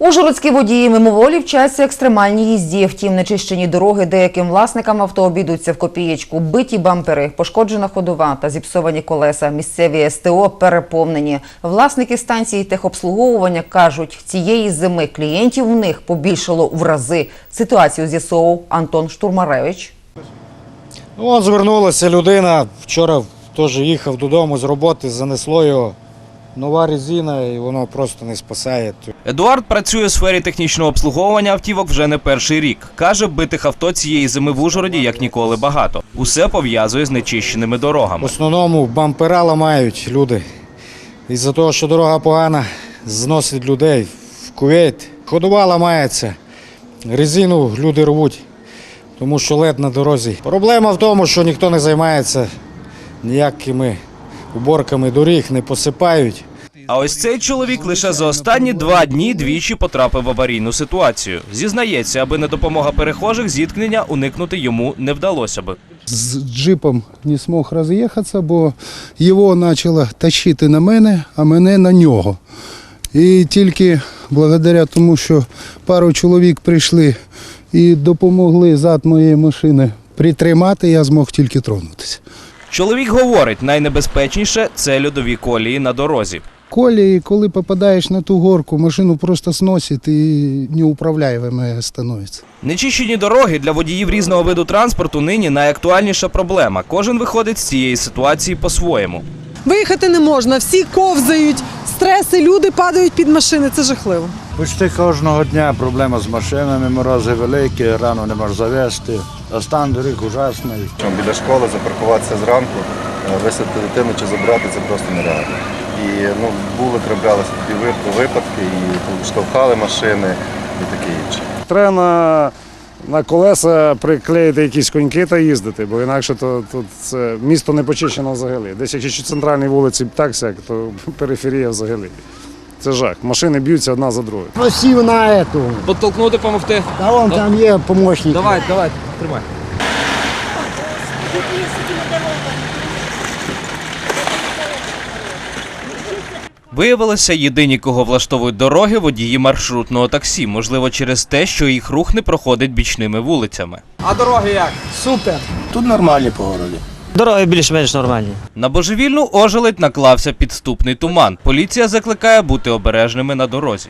Ужгородські водії мимоволі вчаться екстремальній їзді. Втім, нечищені дороги деяким власникам авто обійдуться в копієчку. Биті бампери, пошкоджена ходова та зіпсовані колеса. Місцеві СТО переповнені. Власники станції техобслуговування кажуть, цієї зими клієнтів в них побільшало в рази. Ситуацію з'ясовував Антон Штурмаревич. Ну, звернулася людина. Вчора теж їхав додому з роботи, занесло його. Нова резина, і воно просто не спасає. Едуард працює у сфері технічного обслуговування автівок вже не перший рік. Каже, битих авто цієї зими в Ужгороді як ніколи багато. Усе пов'язує з нечищеними дорогами. В основному бампера ламають люди. Із-за того, що дорога погана, зносить людей в кувейт. Ходова ламається, резину люди рвуть, тому що лед на дорозі. Проблема в тому, що ніхто не займається ніякими уборками доріг, не посипають. А ось цей чоловік лише за останні два дні двічі потрапив в аварійну ситуацію. Зізнається, аби не допомога перехожих, зіткнення уникнути йому не вдалося би. з джипом не змог роз'їхатися, бо його почало тащити на мене, а мене на нього. І тільки благодаря тому, що пару чоловік прийшли і допомогли зад моєї машини притримати, я змог тільки тронутися. Чоловік говорить, найнебезпечніше це льодові колії на дорозі. Колі, коли попадаєш на ту горку, машину просто сносить і неуправляєме становиться. Нечищені дороги для водіїв різного виду транспорту нині найактуальніша проблема. Кожен виходить з цієї ситуації по-своєму. Виїхати не можна, всі ковзають, стреси, люди падають під машини. Це жахливо. Почти кожного дня проблема з машинами, морози великі, рано не можеш завести, а стан доріг ужасний. Біля школи запаркуватися зранку, е, висадити дитину чи забрати це просто нереально. І ну, були траплялися такі випадки, і штовхали машини і таке інше. Треба на, на колеса приклеїти якісь коньки та їздити, бо інакше то тут це місто не почищено взагалі. Десь якщо центральній вулиці так сяк, то периферія взагалі. Це жах. Машини б'ються одна за другою. Просив на эту. Подтолкнути, допомогти. А он там є помощник. Давай, давай, тримай. Виявилося, єдині, кого влаштовують дороги, водії маршрутного таксі. Можливо, через те, що їх рух не проходить бічними вулицями. А дороги як? Супер. Тут нормальні по городі. Дороги більш-менш нормальні. На божевільну ожеледь наклався підступний туман. Поліція закликає бути обережними на дорозі.